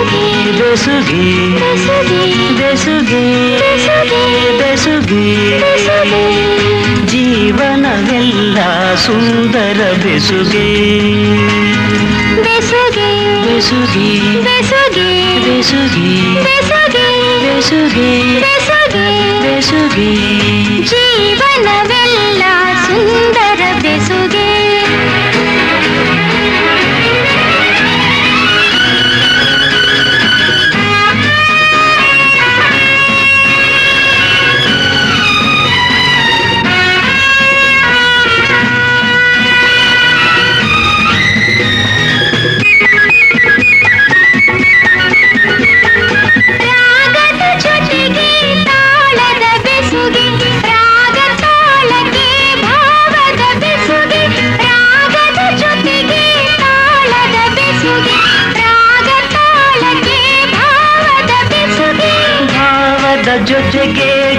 ಬೆಸುಗೆ ಬೆಸುಗೆ ಬೆಸುಗೆ ಜೀವನವೆಲ್ಲ ಸುಂದರ ಬೆಸುಗೆ ಬೆಸುಗೆ ಬೆಸುಗೆ ಬೆಸುಗೆ ಬೆಸುಗೆ ಬೆಸುಗೆ ಬೆಸುಗೆ ಬೆಸುಗೆ ಬೆಸುಗೆ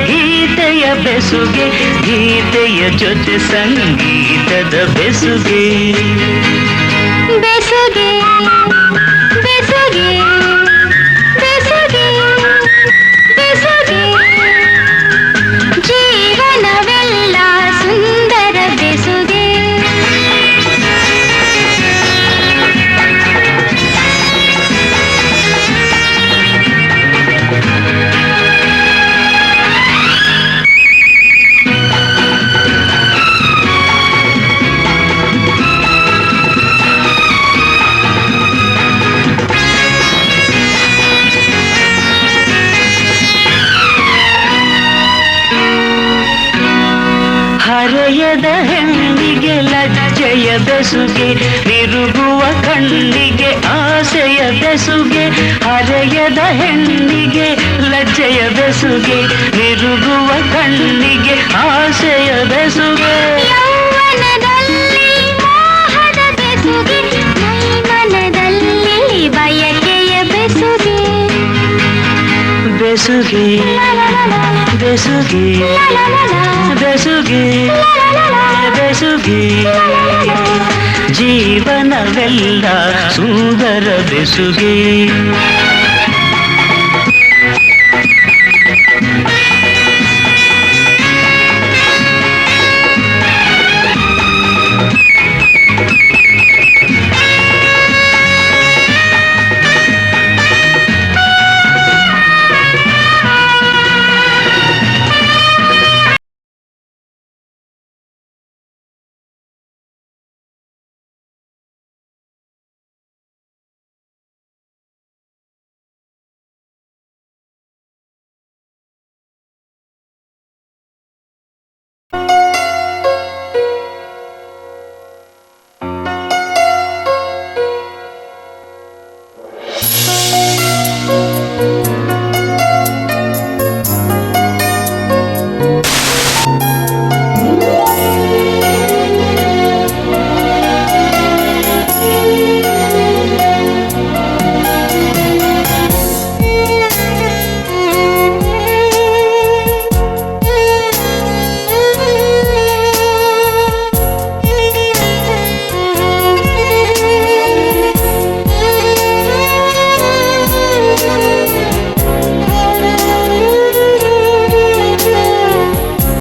ಗೀತೆಯ ಬೆಸುಗೆ ಗೀತೆಯ ಜೊತೆ ಸಂಗೀತದ ಬೆಸುಗೆ ಬೆಸುಗೆ ಬೆಸುಗೆ ಹರೆಯದ ಹೆಣ್ಣಿಗೆ ಲಜ್ಜೆಯ ಬೆಸುಗೆ, ತಿರುಗುವ ಕಣ್ಣಿಗೆ ಆಸೆಯ ಬೆಸುಗೆ, ಹರೆಯದ ಹೆಣ್ಣಿಗೆ ಲಜ್ಜೆಯ ಬೆಸುಗೆ, ತಿರುಗುವ ಕಣ್ಣಿಗೆ ಆಸೆಯ ಬೆಸುಗೆ. ಬೆಸುಗೆ ಬೆಸುಗೆ ಬೆಸುಗೆ ಬೆಸುಗೆ ಜೀವನವೆಲ್ಲ ಸುಂದರ ಬೆಸುಗೆ